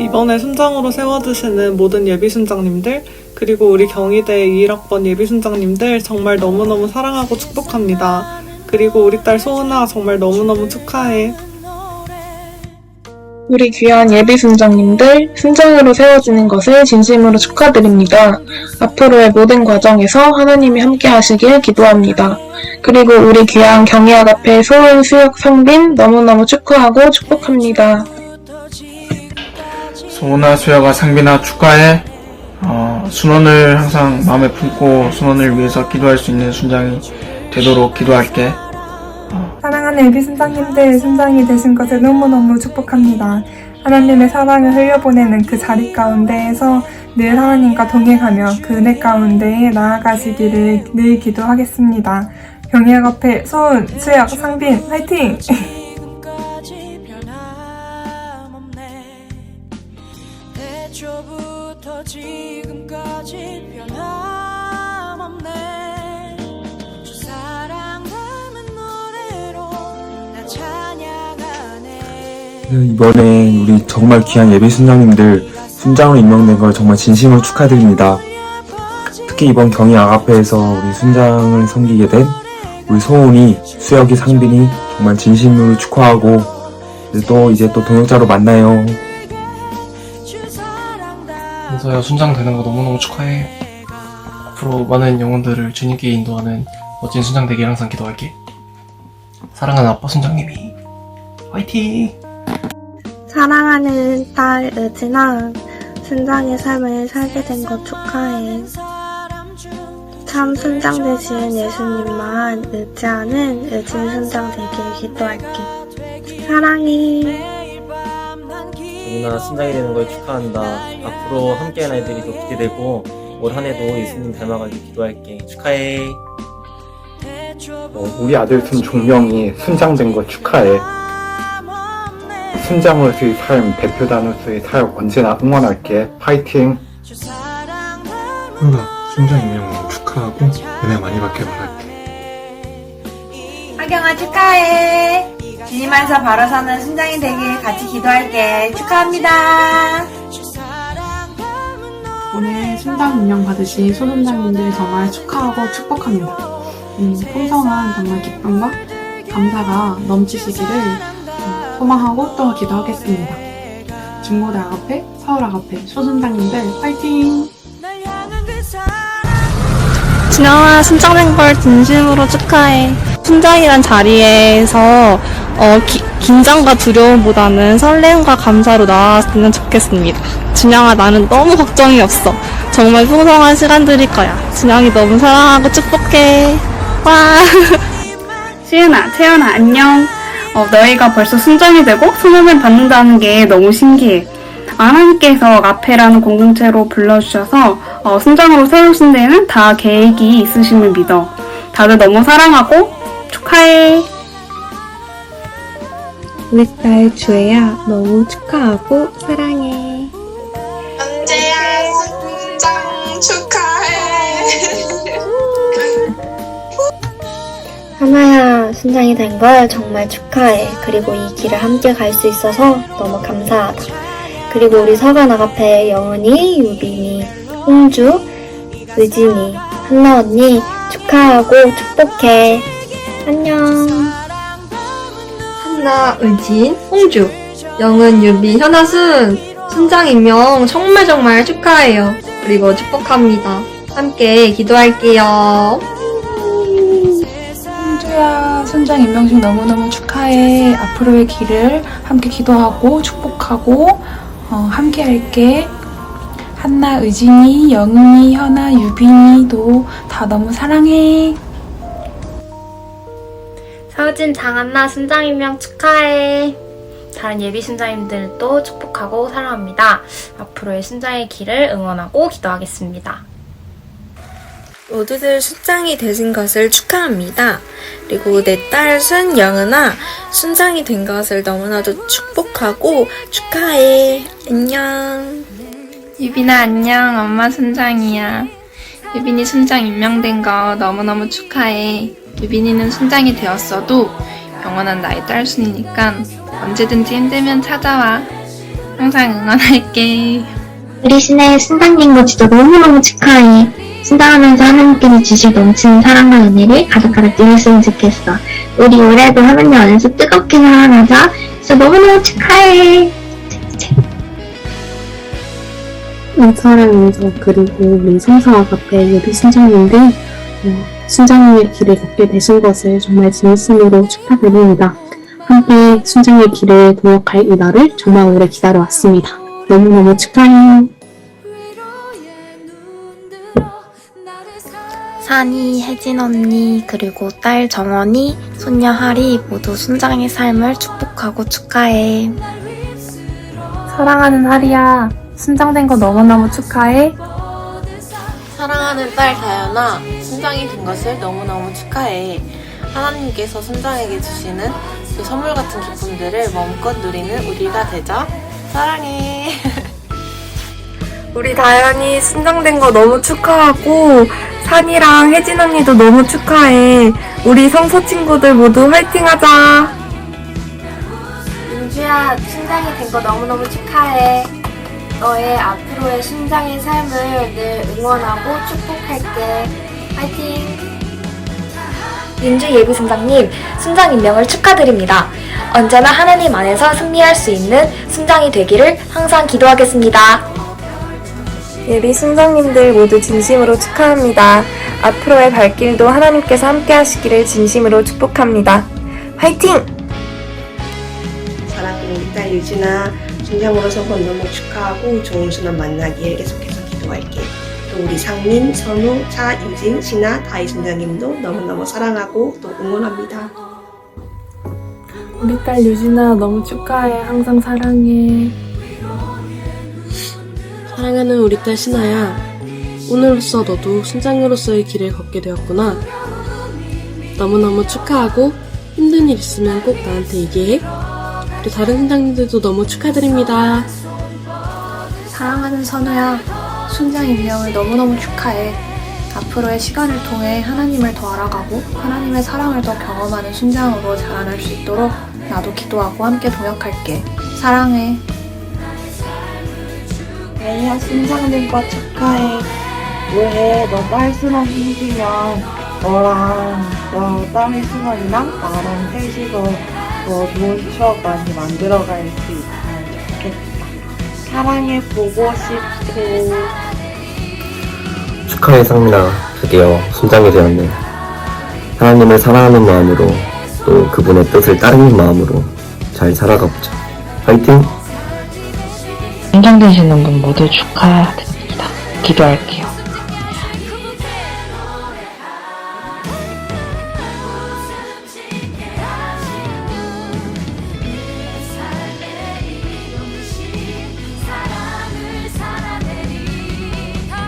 이번에 순장으로 세워주시는 모든 예비순장님들, 그리고 우리 경희대 21학번 예비순장님들 정말 너무너무 사랑하고 축복합니다. 그리고 우리 딸 소은아 정말 너무너무 축하해. 우리 귀한 예비 순장님들 순장으로 세워지는 것을 진심으로 축하드립니다. 앞으로의 모든 과정에서 하나님이 함께 하시길 기도합니다. 그리고 우리 귀한 경희학 앞에 소은, 수혁, 성빈 너무너무 축하하고 축복합니다. 소은아, 수혁아, 상빈아 축하해. 어, 순원을 항상 마음에 품고 순원을 위해서 기도할 수 있는 순장이 되도록 기도할게. 사랑하는 예비 순장님들 순장이 되신 것을 너무너무 축복합니다. 하나님의 사랑을 흘려보내는 그 자리 가운데에서 늘 하나님과 동행하며 그 은혜 가운데에 나아가시기를 늘 기도하겠습니다. 경희학 앞에 소은, 수혁, 상빈 화이팅! 이번에 우리 정말 귀한 예비 순장님들 순장으로 임명된 걸 정말 진심으로 축하드립니다. 특히 이번 경희 아가페에서 우리 순장을 섬기게 된 우리 소은이, 수혁이, 상빈이 정말 진심으로 축하하고 네, 또 이제 또 동역자로 만나요. 주 사랑 담은 은서야 순장 되는 거 너무너무 축하해. 앞으로 많은 영혼들을 주님께 인도하는 멋진 순장 되길 항상 기도할게. 사랑하는 아빠 순장님이 화이팅! 사랑하는 딸 의진아, 순장의 삶을 살게 된 것 축하해. 참 순장 되신 예수님만 의지하는 의진 순장 되길 기도할게. 사랑해. 누나 순장이 되는 걸 축하한다. 앞으로 함께한 아이들이 더 기대되고 올 한해도 예수님 닮아가길 기도할게. 축하해. 어, 우리 아들 순종영이 순장된 거 축하해. 순장으로서의 삶, 대표단으로서의 사역 언제나 응원할게. 파이팅! 소은아, 순장 임명 축하하고 은혜 많이 받길 바랄게. 하경아 축하해. 주님 안에서 바로 서는 순장이 되길 같이 기도할게. 축하합니다. 오늘 순장 임명 받으신 소순장님들 정말 축하하고 축복합니다. 음, 풍성한 정말 기쁨과 감사가 넘치시기를 음, 소망하고 또 기도하겠습니다. 중고대 아가페, 서울 아가페, 소순장님들 화이팅! 진영아 순장된 걸 진심으로 축하해. 순장이란 자리에서 어, 기- 긴장과 두려움보다는 설렘과 감사로 나왔으면 좋겠습니다. 진영아 나는 너무 걱정이 없어. 정말 풍성한 시간들일 거야. 진영이 너무 사랑하고 축복해. 와. 시은아, 태연아, 안녕. 어, 너희가 벌써 순장이 되고 소명을 받는다는 게 너무 신기해. 하나님께서 아페라는 공동체로 불러주셔서 어, 순장으로 세우신 데는 다 계획이 있으심을 믿어. 다들 너무 사랑하고 축하해. 우리 딸 주혜야, 너무 축하하고 사랑해. 언제야 순장 축하해. 하나야, 순장이 된 걸 정말 축하해. 그리고 이 길을 함께 갈 수 있어서 너무 감사하다. 그리고 우리 서간 아가페 영은이, 유빈이, 홍주, 의진이, 한나 언니 축하하고 축복해. 안녕. 한나, 의진, 홍주, 영은, 유빈, 현아순, 순장 임명 정말 정말 축하해요. 그리고 축복합니다. 함께 기도할게요. 홍주야, 순장 임명식 너무너무 축하해. 앞으로의 길을 함께 기도하고 축복하고 어, 함께 할게. 한나, 의진이, 영은이, 현아, 유빈이도 다 너무 사랑해. 서진, 장한나 순장 임명 축하해. 다른 예비 순장님들도 축복하고 사랑합니다. 앞으로의 순장의 길을 응원하고 기도하겠습니다. 모두들 순장이 되신 것을 축하합니다. 그리고 내 딸 순영은아 순장이 된 것을 너무나도 축복하고 축하해. 안녕. 유빈아, 안녕. 엄마 순장이야. 유빈이 순장 임명된 거 너무너무 축하해. 유빈이는 순장이 되었어도 영원한 나의 딸순이니까 언제든지 힘들면 찾아와. 항상 응원할게. 우리 신의 순장된 거 진짜 너무너무 축하해. 순장하면서 하나님께서 주실 넘치는 사랑과 은혜를 가득가득 누렸으면 좋겠어. 우리 올해도 하나님 안에서 뜨겁게 사랑하자. 진짜 너무너무 축하해. 사랑하면서 그리고 우리 성사 앞에 예비 순장님들 어, 순장님의 길을 걷게 되신 것을 정말 진심으로 축하드립니다. 함께 순장의 길을 동역할 이 날을 정말 오래 기다려왔습니다. 너무너무 축하해요. 산이, 혜진 언니, 그리고 딸 정원이, 손녀 하리 모두 순장의 삶을 축복하고 축하해. 사랑하는 하리야, 순장된 거 너무너무 축하해. 사랑하는 딸 다현아, 순장이 된 것을 너무너무 축하해. 하나님께서 순장에게 주시는 그 선물 같은 기쁨들을 마음껏 누리는 우리가 되자. 사랑해. 우리 다현이 순장된 거 너무 축하하고, 산이랑 혜진 언니도 너무 축하해. 우리 성서 친구들 모두 화이팅 하자. 윤주야, 순장이 된 거 너무너무 축하해. 너의 앞으로의 순장의 삶을 늘 응원하고 축복할게. 파이팅! 윤주 예비 순장님, 순장 임명을 축하드립니다. 언제나 하나님 안에서 승리할 수 있는 순장이 되기를 항상 기도하겠습니다. 예비 순장님들 모두 진심으로 축하합니다. 앞으로의 발길도 하나님께서 함께 하시기를 진심으로 축복합니다. 화이팅! 사랑하는 우리 딸 유진아 순장으로 선거 너무 축하하고 좋은 순환 만나기를 계속해서 기도할게. 또 우리 상민, 선우, 차, 유진, 신아, 다희 순장님도 너무너무 사랑하고 또 응원합니다. 우리 딸 유진아 너무 축하해. 항상 사랑해. 사랑하는 우리 딸 신아야 오늘로써 너도 순장으로서의 길을 걷게 되었구나. 너무너무 축하하고 힘든 일 있으면 꼭 나한테 얘기해. 그리고 다른 순장님들도 너무 축하드립니다. 사랑하는 선우야, 순장 임명을 너무너무 축하해. 앞으로의 시간을 통해 하나님을 더 알아가고 하나님의 사랑을 더 경험하는 순장으로 자라날 수 있도록 나도 기도하고 함께 동역할게. 사랑해. 순장된 거 축하해. 올해 너딸 수능 힘들면 너랑 너 딸의 수능이랑 나랑 셋이서 더 좋은 추억 많이 만들어갈 수 좋겠다. 사랑해 보고 싶고. 축하해 상민아 드디어 순장이 되었네 하나님을 사랑하는 마음으로 또 그분의 뜻을 따르는 마음으로 잘 살아가보자 화이팅! 순장되시는 분 모두 축하드립니다. 기도할게요.